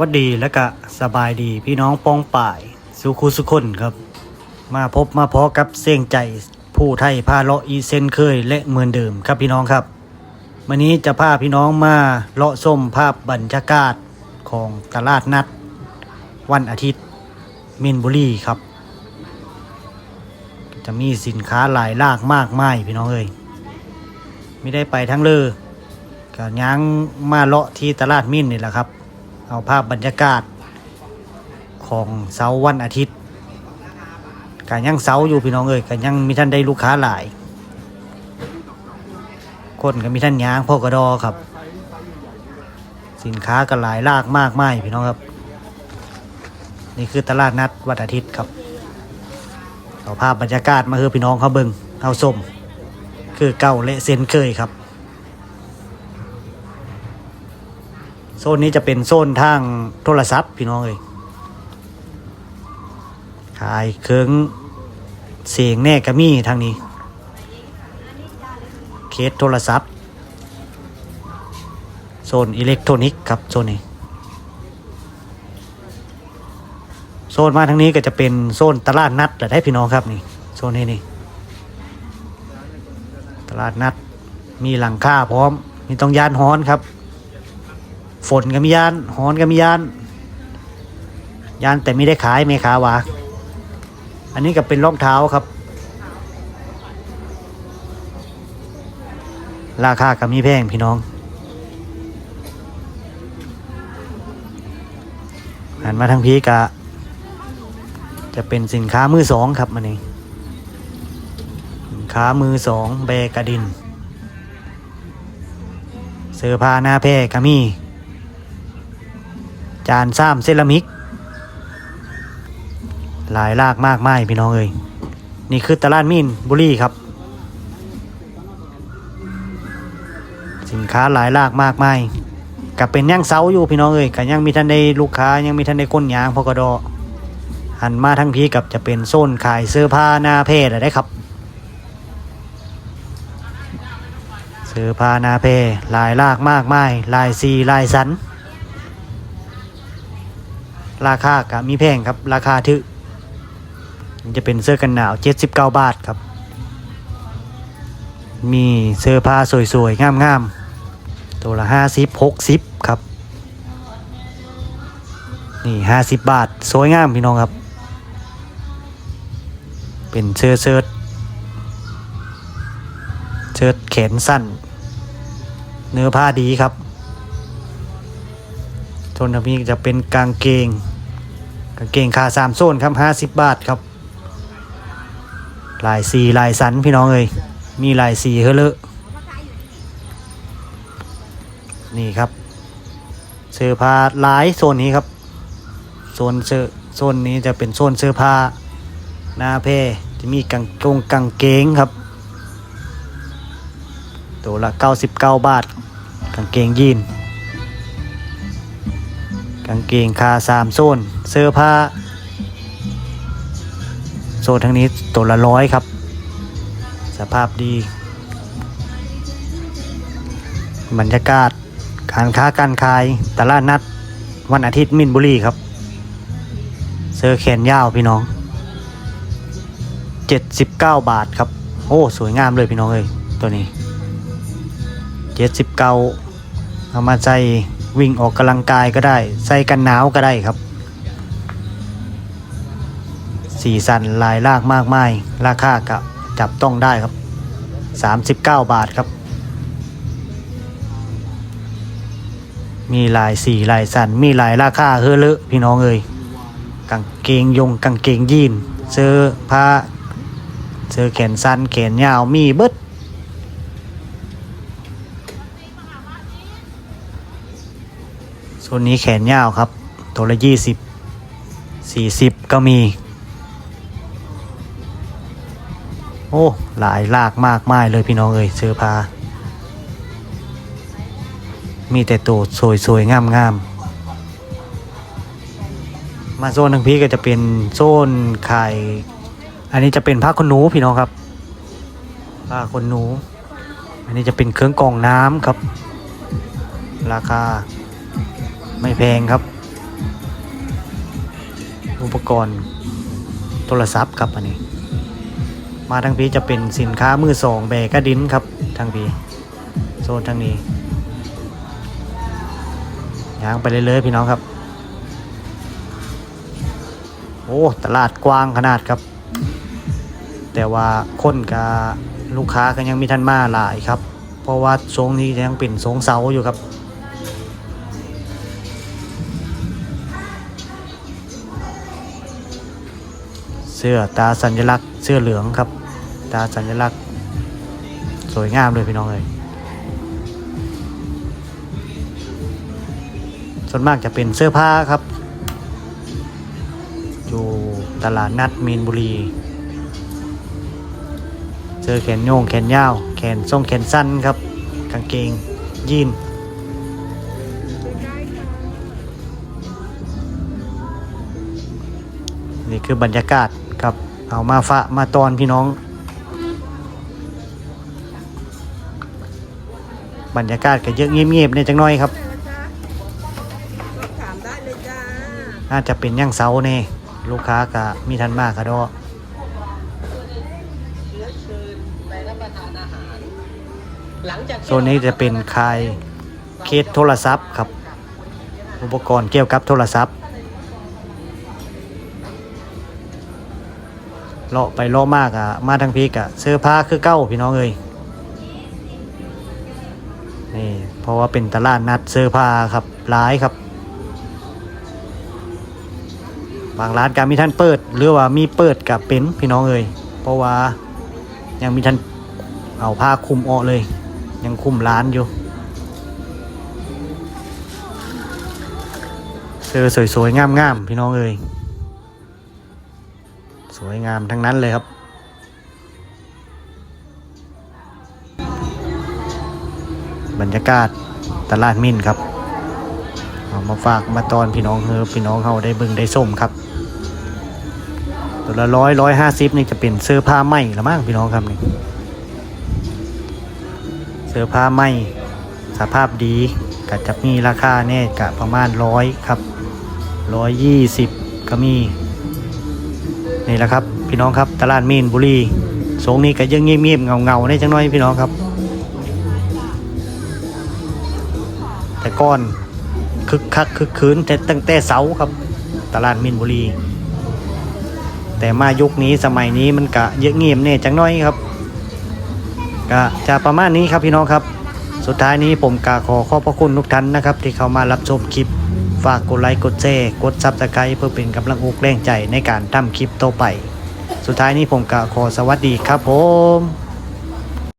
วัสดีและก็สบายดีพี่น้องป้องป่าย สุขุสุคนครับ มาพบมาพอกับเสียงใจผู้ไทยพาเลาะอีเซนเคยและเหมือนเดิมครับพี่น้องครับวันนี้จะพาพี่น้องมาเลาะส้มภาพบรรยากาศของตลาดนัด วันอาทิตย์มินบุรีครับ จะมีสินค้าหลายลากมากมายพี่น้องเอ้ยไม่ได้ไปทั้งเลอก็ย้างมาเลาะที่ตลาดมินนี่แหละครับ เอาภาพบรรยากาศของเสาร์วันอาทิตย์ก็ยังเสาอยู่พี่น้องเอ้ยก็ยังมีท่านได้ลูกค้าหลาย คนก็มีท่านยางพ่อกระดอครับ สินค้าก็หลายลากมากมายพี่น้องครับ นี่คือตลาดนัดวันอาทิตย์ครับเอาภาพบรรยากาศมาให้พี่น้องเขาเบิงเอาส้มคือเก่าและเซนเคยครับ ซนนี้จะเป็นโซนทางโทรศัพท์พี่น้องเอ้ยขายเครื่องเสียงแน่กระมี่ทางนี้ เคสโทรศัพท์โซนอิเล็กทรอนิกส์ครับโซนนี้โซนมาทางนี้ก็จะเป็นโซนตลาดนัดแต่ได้พี่น้องครับนี่โซนนี้นี่ตลาดนัดมีหลังคาพร้อมมีต้องยานฮ้อนครับ ฝนก็มียานหอนก็มียาน ยานแต่ไม่ได้ขายไม่ขาวะอันนี้ก็เป็นรองเท้าครับ ราคาก็มีแพงพี่น้อง หันมาทางพีกะ จะเป็นสินค้ามือสองครับมันนี้สินค้ามือสองแบกกระดิน เสื้อผ้าหน้าแพร่ก็มี จานซ้ำเซรามิก หลายลากมากมายพี่น้องเอ้ยนี่คือตลาดมีนบุรีครับ สินค้าหลายลากมากมายกับเป็นย่างเสาอยู่พี่น้องเอ้ยกับยังมีท่านได้ลูกค้ายังมีท่านได้ก้นยางพอกระดอหันมาทั้งพีกับจะเป็นโซนขายเสื้อผ้าหน้าเพศได้ครับเสื้อผ้าหน้าเพลายลากมากมายลายสีลายสัน ราคาก็มีแพงครับ ราคาทึมันจะเป็นเสื้อกันหนาว 79 บาทครับ มีเสื้อผ้าสวยๆ งามๆ ตัวละ 50 60 ครับ นี่ 50 บาท สวยงามพี่น้องครับ เป็นเสื้อเชิ้ตเชิ้ตแขนสั้น เนื้อผ้าดีครับ โซนนี้จะเป็นกางเกง กางเกงขาสามโซนครับห้าสิบบาทครับ ลายสีลายสันพี่น้องเอ้ยมีลายสีเฮเลอะนี่ครับเสื้อผ้าหลายโซนนี้ครับโซนเสื้อโซนนี้จะเป็นโซนเสื้อผ้าหน้าเพจะมีกางกงกางเกงครับ ตัวละ 99 บาท กางเกงยีน กางเกงคาสามโซน เสื้อผ้า โซนทั้งนี้ตัวละร้อยครับ สภาพดี บรรยากาศ การค้าการขายตลาดนัด วันอาทิตย์มินบุรีครับ เสื้อแขนยาวพี่น้อง 79 บาทครับ โอ้ สวยงามเลยพี่น้องเอ้ยตัวนี้ 79เอามาใส่ วิ่งออกกำลังกายก็ได้ ใส่กันหนาวก็ได้ครับ สีสันลายลากมากมาย ราคาก็จับต้องได้ครับ 39 บาทครับ มีลายสีลายสันมีลายราคาเฮอเลอะพี่น้องเอ้ยกางเกงยงกางเกงยีนเสื้อผ้าเสื้อแขนสั้นแขนยาวมีเบิด ส่วนนี้แขนยาวครับ ตัวละยี่สิบสี่สิบก็มี โอ้ หลายลากมากมายเลยพี่น้องเอ้ยเสื้อผ้ามีแต่ตัวสวยๆงามๆมาโซนทางพี่ก็จะเป็นโซนขาย อันนี้จะเป็นผ้าขนหนูพี่น้องครับผ้าขนหนู อันนี้จะเป็นเครื่องกรองน้ำครับ ราคา ไม่แพงครับ อุปกรณ์โทรศัพท์ครับอันนี้ มาทางพีจะเป็นสินค้ามือสองแบกกระดินครับทางพีโซนทางนี้ย่างไปเรื่อยๆพี่น้องครับ โอ้ตลาดกว้างขนาดครับ แต่ว่าคนกับลูกค้าก็ยังมีท่านมาหลายครับ เพราะว่าทรงนี้ยังเป็นทรงเสาอยู่ครับ สื้อตาสัญลักษณ์เสื้อเหลืองครับ ตาสัญลักษณ์ สวยงามเลยพี่น้องเลยส่วนมากจะเป็นเสื้อผ้าครับ อยู่ตลาดนัดมีนบุรี เสื้อแขนโยงแขนยาว แขนทรงแขนสั้นครับ กางเกงยีนนี่คือบรรยากาศ ครับเอามาฝะมาตอนพี่น้อง บรรยากาศก็เยอะเงียบๆในจังน้อยครับ ถามได้เลยจ้าน่าจะเป็นย่างเสาเน่ลูกค้าก็มีทันมากครับดอเชื้อเชิญไปรับประทานอาหารหลังจากโซนนี้จะเป็นคายเคสโทรศัพท์ครับ อุปกรณ์เกี่ยวกับโทรศัพท์ เลาะไปเลาะมากอะมาทางพีกอะเสื้อผ้าคือเก้าพี่น้องเอ้ยนี่เพราะว่าเป็นตลาดนัดเสื้อผ้าครับร้ายครับ บางร้านก็มีท่านเปิด หรือว่ามีเปิดกับเป็นพี่น้องเอ้ยเพราะว่ายังมีท่านเอาผ้าคลุมออกเลย ยังคุมร้านอยู่เสื้อสวยๆงามๆพี่น้องเอ้ย สวยงามทั้งนั้นเลยครับ บรรยากาศตลาดมินครับเอามาฝากมาตอนพี่น้องเฮอพี่น้องเขาได้บิ่งได้ส้มครับ ตัวละร้อยร้อยห้าสิบนี่จะเป็นเสื้อผ้าไหมละมั้งพี่น้องครับนี่เสื้อผ้าไหมสภาพดีก็จะมีราคาแน่กะประมาณร้อยครับร้อยยี่สิบก็มี นี่แหละครับ พี่น้องครับตลาดมีนบุรีสงนี้ก็ยังเงียบๆเงาๆได้จังน้อยพี่น้องครับ แต่ก้อนคึกคักคึกคืนแต่ตั้งแต่เสาครับ ตลาดมีนบุรี แต่มายุคนี้สมัยนี้มันกะเยอะเงียบเนี่ยจังน้อยครับก็จะประมาณนี้ครับพี่น้องครับ สุดท้ายนี้ผมกาขอขอบพระคุณทุกท่านนะครับ ที่เข้ามารับชมคลิป ฝากกดไลค์กดแชร์กดซับสไครต์เพื่อเป็นกำลังอกแรงใจในการทำคลิปต่อไป สุดท้ายนี้ผมก็ขอสวัสดีครับผม